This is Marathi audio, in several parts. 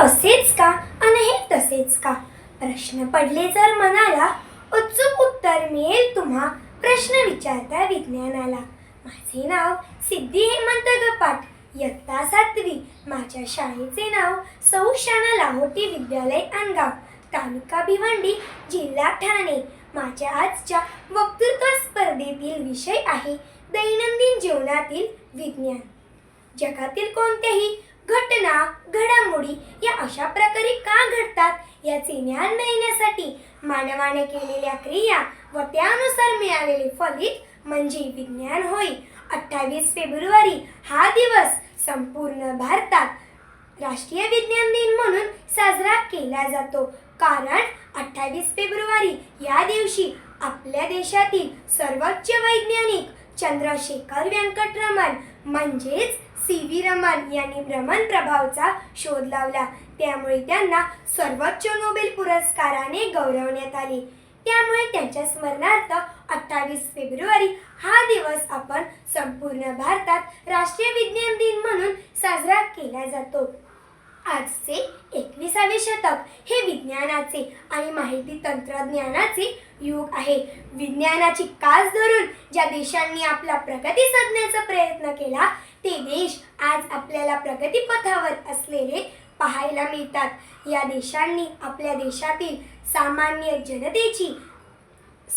असेच का? आणि हे तसेच का? प्रश्न पडले जर मनाला उत्सुक उत्तर मिळेल तुम्हा प्रश्न विचारता विज्ञानाला. माझे नाव सिद्धी हेमंत गपाट इयत्ता सातवी. माझ्या शाळेचे नाव सौ शाना लाहोटी विद्यालय अनगाव. तालुका भिवंडी जिल्हा ठाणे. माझ्या आजच्या वक्तृत्व स्पर्धेतील विषय आहे दैनंदिन जीवनातील विज्ञान. जगातील कोणत्याही घटना घडामोडी या अशा प्रकारे का घडतात याचे ज्ञान मिळण्यासाठी मानवाने केलेल्या क्रिया व त्यानुसार मिळालेले फलित म्हणजे विज्ञान होय. अठ्ठावीस फेब्रुवारी हा दिवस संपूर्ण भारतात राष्ट्रीय विज्ञान दिन म्हणून साजरा केला जातो. कारण अठ्ठावीस फेब्रुवारी या दिवशी आपल्या देशातील सर्वोच्च वैज्ञानिक चंद्रशेखर व्यंकटरमण म्हणजेच सी व्ही रमन यांनी भ्रमण प्रभावचा शोध लावला. त्यामुळे त्यांना सर्वोच्च नोबेल पुरस्काराने गौरवण्यात आले. त्यामुळे त्यांच्या स्मरणार्थ अठ्ठावीस फेब्रुवारी हा दिवस आपण संपूर्ण भारतात राष्ट्रीय विज्ञान दिन म्हणून साजरा केला जातो. आजचे एकविसावे शतक हे विज्ञानाचे आणि माहिती तंत्रज्ञानाचे युग आहे. विज्ञानाची कास धरून ज्या देशांनी आपला प्रगती साधण्याचा प्रयत्न केला ते देश आज आपल्याला प्रगतीपथावर असलेले पाहायला मिळतात. या देशांनी आपल्या देशातील सामान्य जनतेची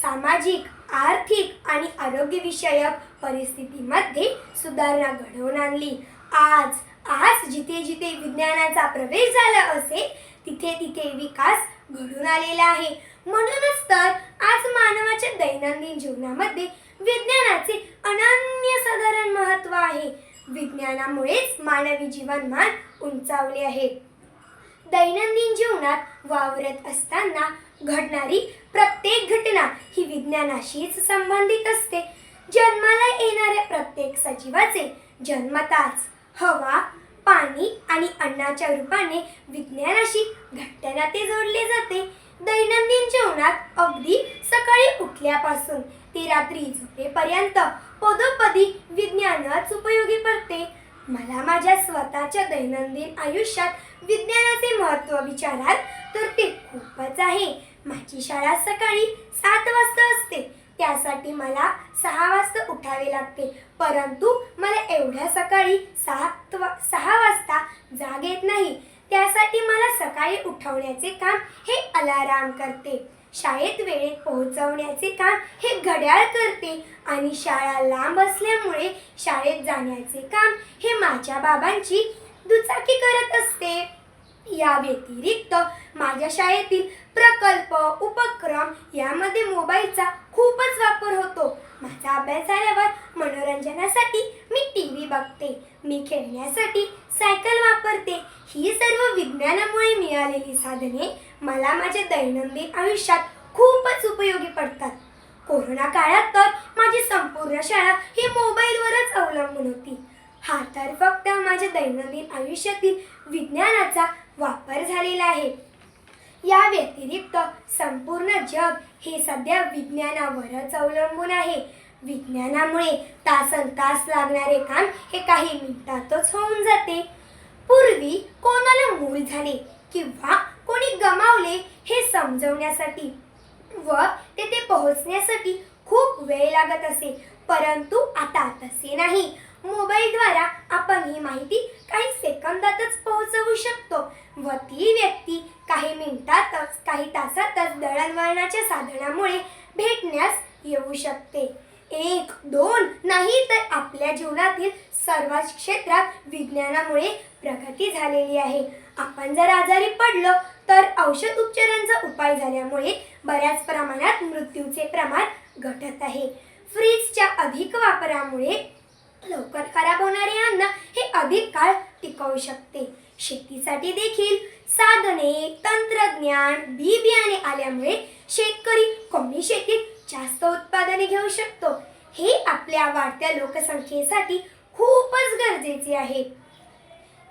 सामाजिक आर्थिक आणि आरोग्यविषयक परिस्थितीमध्ये सुधारणा घडवून आणली. आज आज जिथे जिथे विज्ञानाचा प्रवेश झाला असेल तिथे तिथे विकास घडून आलेला आहे. म्हणूनच तर आज मानवाच्या दैनंदिन जीवनामध्ये विज्ञानाचे अनन्यसाधारण महत्त्व आहे. विज्ञानामुळेच मानवी जीवनमान उंचावले आहे. दैनंदिन जीवनात वावरत असताना घडणारी प्रत्येक घटना ही विज्ञानाशीच संबंधित असते. जन्माला येणाऱ्या प्रत्येक सजीवाचे जन्मताच हवा पाणी आणि अन्नाच्या रूपाने विज्ञानाशी घट्ट नाते जोडले जाते. दैनंदिन जीवनात अगदी सकाळी उठल्यापासून ते रात्री झोपेपर्यंत पदोपदी विज्ञानच उपयोगी पडते. मला माझ्या स्वतःच्या दैनंदिन आयुष्यात विज्ञानाचे महत्त्व विचाराल तर ते खूपच आहे. माझी शाळा सकाळी सात वाजता असते. त्यासाठी मला सहा वाजता उठावे लागते. परंतु मला एवढ्या सकाळी सात वा सहा वाजता जाग येत नाही. त्यासाठी मला सकाळी उठवण्याचे काम हे अलाराम करते. शाळेत वेळेत पोहोचवण्याचे काम हे घड्याळ करते आणि शाळा लांब असल्यामुळे शाळेत जाण्याचे काम हे माझ्या बाबांची दुचाकी करत असते. या व्यतिरिक्त माझ्या शाळेतील प्रकल्प उपक्रम यामध्ये मोबाईलचा खूपच वापर होतो. माझा अभ्यास झाल्यावर मनोरंजनासाठी मी टी व्ही बघते मी खेळण्यासाठी सायकल वापरते. ही सर्व विज्ञानामुळे मिळालेली साधने मला माझ्या दैनंदिन आयुष्यात खूपच उपयोगी पडतात. कोरोना काळात तर माझी संपूर्ण शाळा ही मोबाईलवरच अवलंबून होती. हा तर फक्त माझ्या दैनंदिन आयुष्यातील विज्ञानाचा वापर झालेला आहे. या व्यतिरिक्त संपूर्ण जग हे सध्या विज्ञानावरच अवलंबून आहे. विज्ञानामुळे तासन तास लागणारे काम हे काही मिनिटातच होऊन जाते. पूर्वी कोणाला मूल झाले किंवा कोणी गमावले हे समजवण्यासाठी व तेथे पोहोचण्यासाठी खूप वेळ लागत असे. परंतु आता तसे नाही. मोबाईलद्वारा आपण ही माहिती काही सेकंदातच पोहोचवू शकतो व ती व्यक्ती काही काही तासातच दळणवळणाच्या साधनामुळे भेटण्यास येऊ शकते. एक दोन नाही तर आपल्या जीवनातील सर्वच क्षेत्रात विज्ञानामुळे प्रगती झालेली आहे. आपण जर आजारी पडलो तर औषध उपचारांचा उपाय झाल्यामुळे बऱ्याच प्रमाणात मृत्यूचे प्रमाण घटत आहे. फ्रीजच्या अधिक वापरामुळे लवकर खराब होणारे अन्न हे अधिक काळ टिकवू शकते. शेतीसाठी देखील साधने तंत्रज्ञान बी बियाणे आल्यामुळे शेतकरी कमी शेतीत जास्त उत्पादने घेऊ शकतो. हे आपल्या वाढत्या लोकसंख्येसाठी खूपच गरजेचे आहे.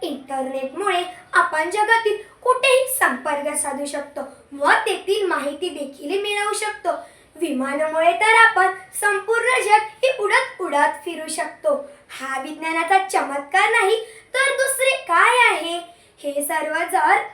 इंटरनेटमुळे आपण जगातील कुठेही संपर्क साधू शकतो व तेथील माहिती देखील मिळवू शकतो. विमानामुळे तर आपण संपूर्ण जग हे उडत उडत फिरू शकतो. हा विज्ञानाचा चमत्कार नाही तर दुसरे काय आहे? हे सर्व जर